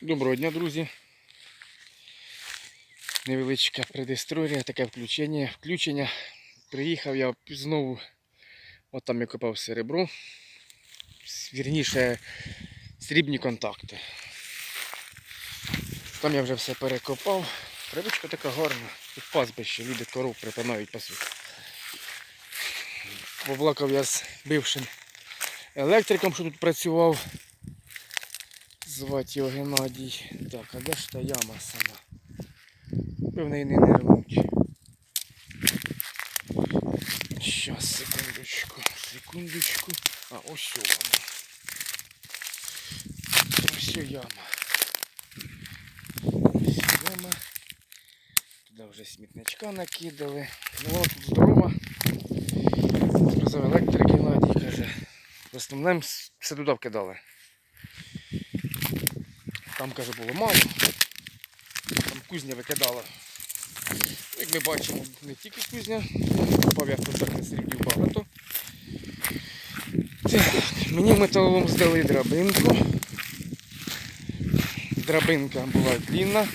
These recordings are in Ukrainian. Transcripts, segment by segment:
Доброго дня, друзі. Невеличка предісторія, таке включення. Включення. Приїхав я знову, от там я копав серебро. Вірніше, срібні контакти. Там я вже все перекопав. Травичка така гарна. Тут пастбище, люди коров припинають пасуть. Поблакав я з бившим електриком, що тут працював. Звати його Геннадій. Так, а де ж та яма сама? Певно, і не нервуть. Щас, секундочку, секундочку. А ось вона. Ось яма. Ось яма. Туди вже смітничка накидали. Ну вона тут здорова. Сказав електрик Геннадій, каже. В основному все туди вкидали. Там, каже, було мало. Там кузня викидала. Як ми бачимо, не тільки кузня, попав я в контактних багато. Так, мені металолом здали драбинку. Драбинка була длінна.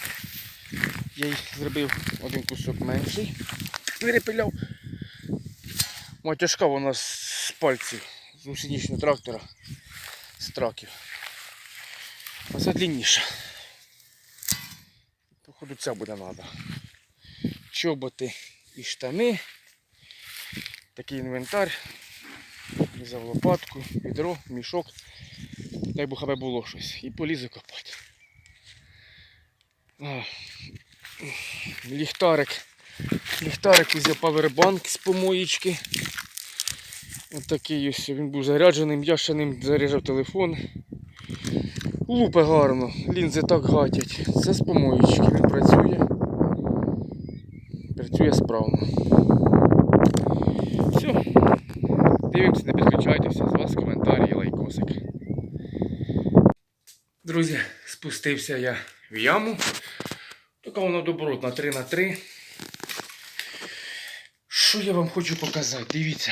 Я їй зробив один кусок менший. Перепиляв. Ой, тяжка вона з пальців, з гусеничного трактора, з траків. А це длинніше. Походу ця буде треба. Чоботи і штани. Такий інвентар. Взяв лопатку, відро, мішок. Дай би хабе було щось. І полізу копати. Ліхтарик. Ліхтарик взяв павербанк з помоєчки. Ось такий ось він був зарядженим, я ще заряджав телефон. Лупи гарно, лінзи так гатять. Це з помоєчки, він працює. Працює справно. Все. Дивимося, не підключайтеся, з вас коментарі лайкосик. Друзі, спустився я в яму. Така вона добротна 3 на 3 Що я вам хочу показати? Дивіться.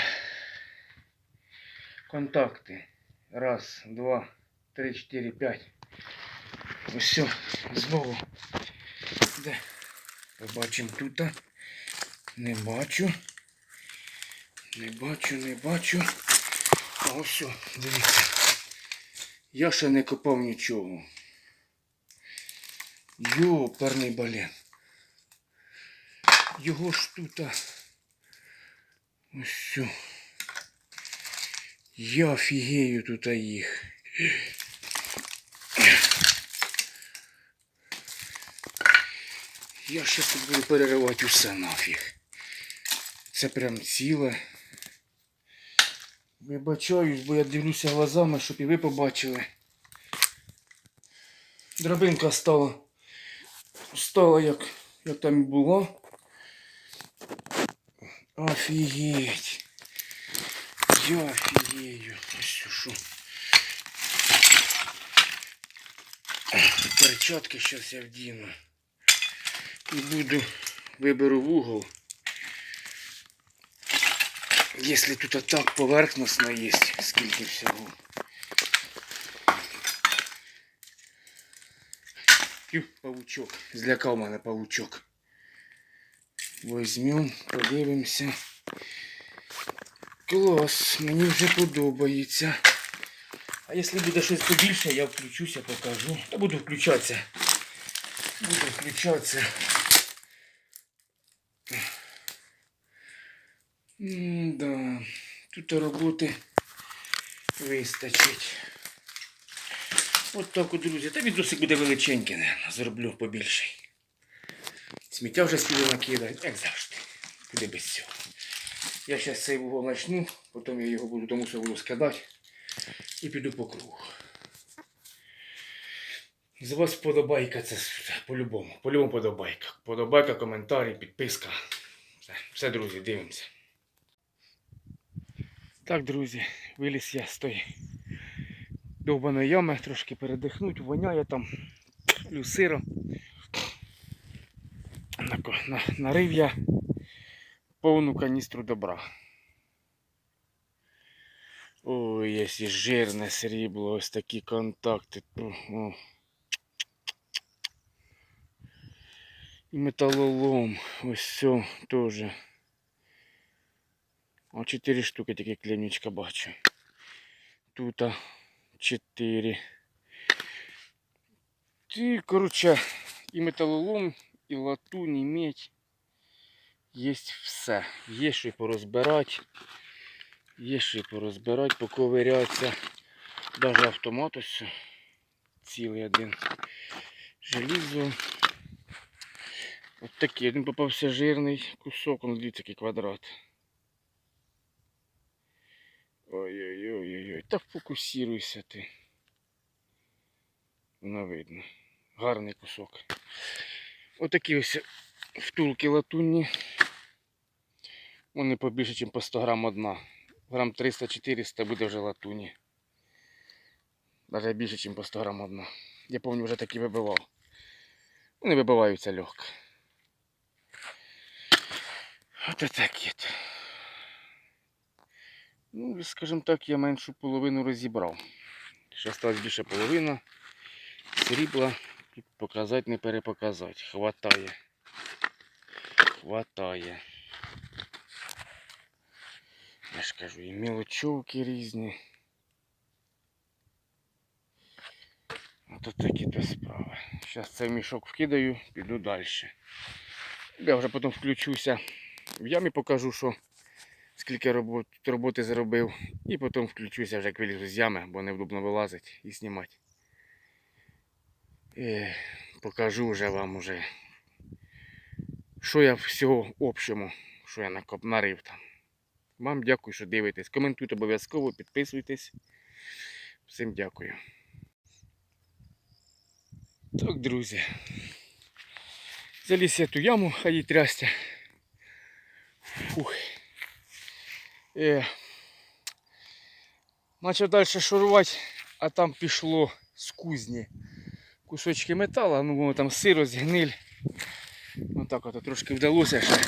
Контакти. Раз, два. 3, 4, 5. Ось все, знову. Де? Побачимо тут. Не бачу. Не бачу, не бачу. А ось все, дивіться. Я ще не копав нічого. Йоперний бален. Його ж тут. Ось все. Я фігею тут їх. Я щас тут буду переривати усе нафіг. Це прям ціле. Вибачаюсь, бо я дивлюся глазами, щоб і ви побачили. Драбинка стала. Стала як, як там і була. Офігеть. Я офігею. Ось що. Перчатки зараз я вдіну. І буду виберу вугол. Якщо тут так поверхностно є, скільки всього. Ю, павучок. Злякав мене павучок. Возьмем, подивимося. Клас, мені вже подобається. А якщо буде щось побільше, я включуся, покажу. Та буду включатися. Буду включатися. М-да. Тут роботи вистачить. От так от, друзі. Та відосик буде величенький, наверное. Зроблю побільший. Сміття вже спіли накидати, як завжди. Куди без цього. Я зараз цей вугол начну, потім я його буду тому що буду скидати і піду по кругу. З вас подобайка, це по-любому. По-любому подобайка. Подобайка, коментарі, підписка. Все, все, друзі, дивимося. Так, друзі, виліз я з тої довбаної ями, трошки передихнуть, воняє там люсиро. На, на, нарив я повну каністру добра. Ой, є жирне срібло, ось такі контакти. О. І металолом. Ось все теж. А 4 штуки такі клемничка бачу. Тут 4. Ти, коротше, і металолом, і латунь, і медь. Є все. Є що й порозбирати. Є що й порозбирати, поковирятися. Даже автомат ось цілий один. Желізо. От такий, один попався жирний кусок, он дивіться який квадрат. Ой-ой-ой-ой-ой. Та фокусируйся ти. Воно видно. Гарний кусок. Отакі ось втулки латунні. Вони побільше, ніж по 100 грам одна. Грам 300-400 буде вже латуні. Навіть більше, ніж по 100 грам одна. Я пам'ятаю, вже такі вибивав. Вони вибиваються легко. От такі. от. Ну, скажімо так, я меншу половину розібрав. Ще сталася більше половина. Срібла. І показати, не перепоказати. Хватає. Хватає. Я ж кажу, і мілочовки різні. Ото такі то справи. Зараз цей мішок вкидаю, піду далі. Я вже потім включуся. В ямі покажу, що скільки робот, роботи зробив. І потім включуся вже як вилізу з ями, бо невдобно вилазить і знімати. І покажу вже вам уже, що я всього общому, що я накоп, нарив там. Вам дякую, що дивитесь. Коментуйте обов'язково, підписуйтесь. Всім дякую. Так, друзі. Заліз я ту яму, їй трястя. Фух. Е, Почав далі шурувати, а там пішло з кузні кусочки металу, ну воно там сиро, згниль. Отак от трошки вдалося ще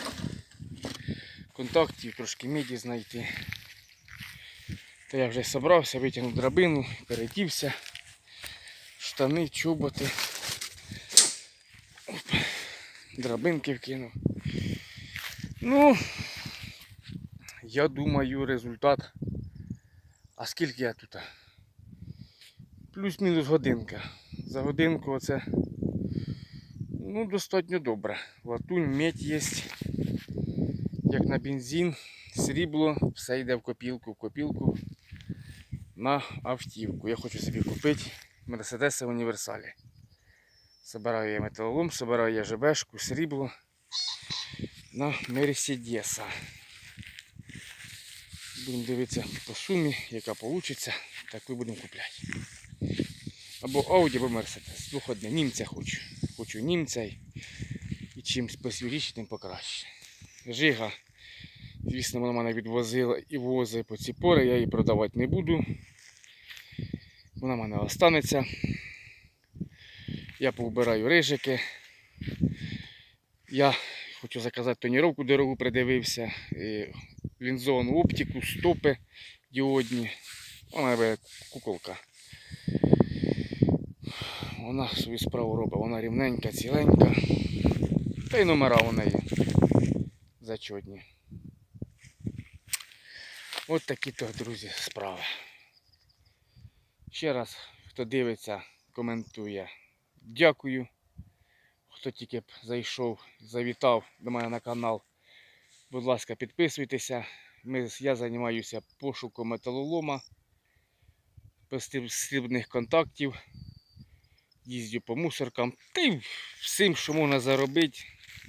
контактів, трошки міді знайти. То я вже зібрався, витягнув драбину, передівся, штани, чоботи. Оп, драбинки вкинув. Ну, я думаю, результат. А скільки я тут? Плюс-мінус годинка. За годинку оце ну, достатньо добре. Латунь, медь є, як на бензин, срібло, все йде в копілку, в копілку на автівку. Я хочу собі купити Мерседеса в універсалі. Собираю я металолом, собираю я ЖБшку, срібло на Мерседеса. Будемо дивитися по сумі, яка вийде, таку будемо купляти. Або Audi, або Mercedes. Двох одне. Німця хочу. Хочу німця і, і чимось посвіжіше, тим покраще. Жига, звісно, вона мене відвозила і возить по ці пори, я її продавати не буду. Вона в мене останеться. Я повбираю рижики. Я хочу заказати тоніровку дорогу, придивився. І оптику, стопи діодні. Вона буде куколка. Вона свою справу робить, вона рівненька, ціленька. Та й номера у неї зачетні. От такі то, друзі, справи. Ще раз, хто дивиться, коментує. Дякую. Хто тільки б зайшов, завітав до мене на канал. Будь ласка, підписуйтеся. Ми, я займаюся пошуком металолома, срібних контактів, їздю по мусоркам та й всім, що можна заробити,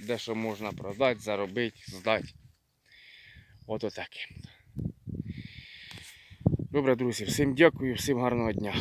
де що можна продати, заробити, здати. От отаке. Добре, друзі, всім дякую, всім гарного дня.